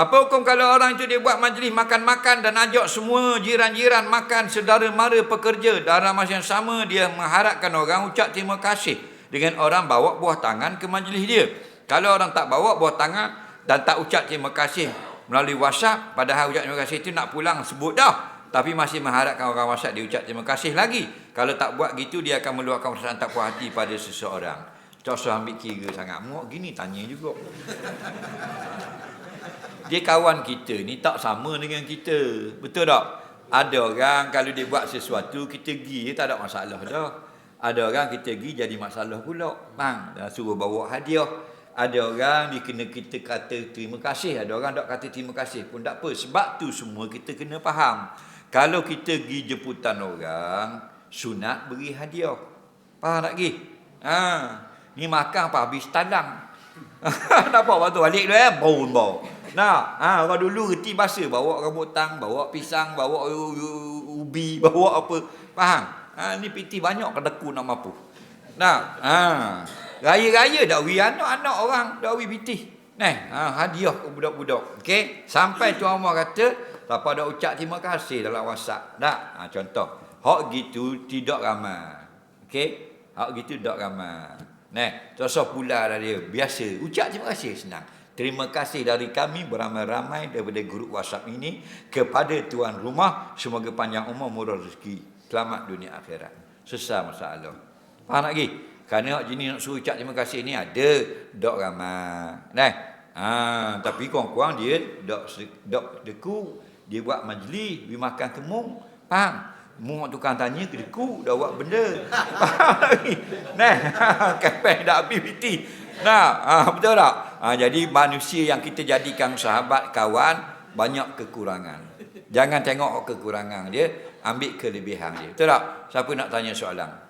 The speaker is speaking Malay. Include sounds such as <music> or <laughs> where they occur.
Apa hukum kalau orang itu dia buat majlis makan-makan dan ajak semua jiran-jiran makan sedara mara pekerja dalam masa yang sama dia mengharapkan orang ucap terima kasih dengan orang bawa buah tangan ke majlis dia. Kalau orang tak bawa buah tangan dan tak ucap terima kasih melalui WhatsApp padahal ucap terima kasih itu nak pulang sebut dah tapi masih mengharapkan orang WhatsApp dia ucap terima kasih lagi. Kalau tak buat gitu dia akan meluahkan perasaan tak puas hati pada seseorang. Tak usah ambil kira sangat. Muak gini tanya juga. Dia kawan kita ni tak sama dengan kita. Betul tak? Ada orang kalau dia buat sesuatu kita pergi tak ada masalah dah. Ada orang kita pergi jadi masalah pula. Bang, dah suruh bawa hadiah. Ada orang dia kena kita kata terima kasih. Ada orang tak kata terima kasih pun tak apa. Sebab tu semua kita kena faham. Kalau kita pergi jemputan orang, sunat beri hadiah. Faham tak pergi? Ha. Ni makan apa? Habis tandang. <laughs> Nampak waktu balik tu eh? Bau bau. Nah, ha, orang dulu reti bahasa bawa rambutan, bawa pisang, bawa ubi, <laughs> bawa apa. Faham? Ha, ni piti banyak kedeku nak mampu. Nah, ha. Raya-raya dak wi anak-anak orang dak wi piti. Nah, ha, hadiah ke budak-budak. Okey, sampai tuan rumah kata tak ada ucap terima kasih dalam WhatsApp. Tak? Ha, contoh. Hak gitu tidak ramai. Okey? Hak gitu tidak ramai. Nah, terus pula dah dia. Biasa. Ucap terima kasih senang. Terima kasih dari kami beramai-ramai daripada grup WhatsApp ini kepada tuan rumah. Semoga panjang umur murah rezeki. Selamat dunia akhirat. Sesar masalah. Faham lagi? Kerana jenis nak suruh ucap terima kasih ni ada. Dok ramai. Nah, ha, tapi kurang-kurang dia dok, dok deku. Dia buat majlis. Dia makan kemung. Faham? Mu tukang tanya ke deku dah buat benda. <laughs> Faham lagi? Nah, <laughs> kepeh dah habis piti. Nah, ha, betul tak? Ha, jadi manusia yang kita jadikan sahabat kawan banyak kekurangan. Jangan tengok kekurangan dia, ambil kelebihan dia. Betul tak? Siapa nak tanya soalan?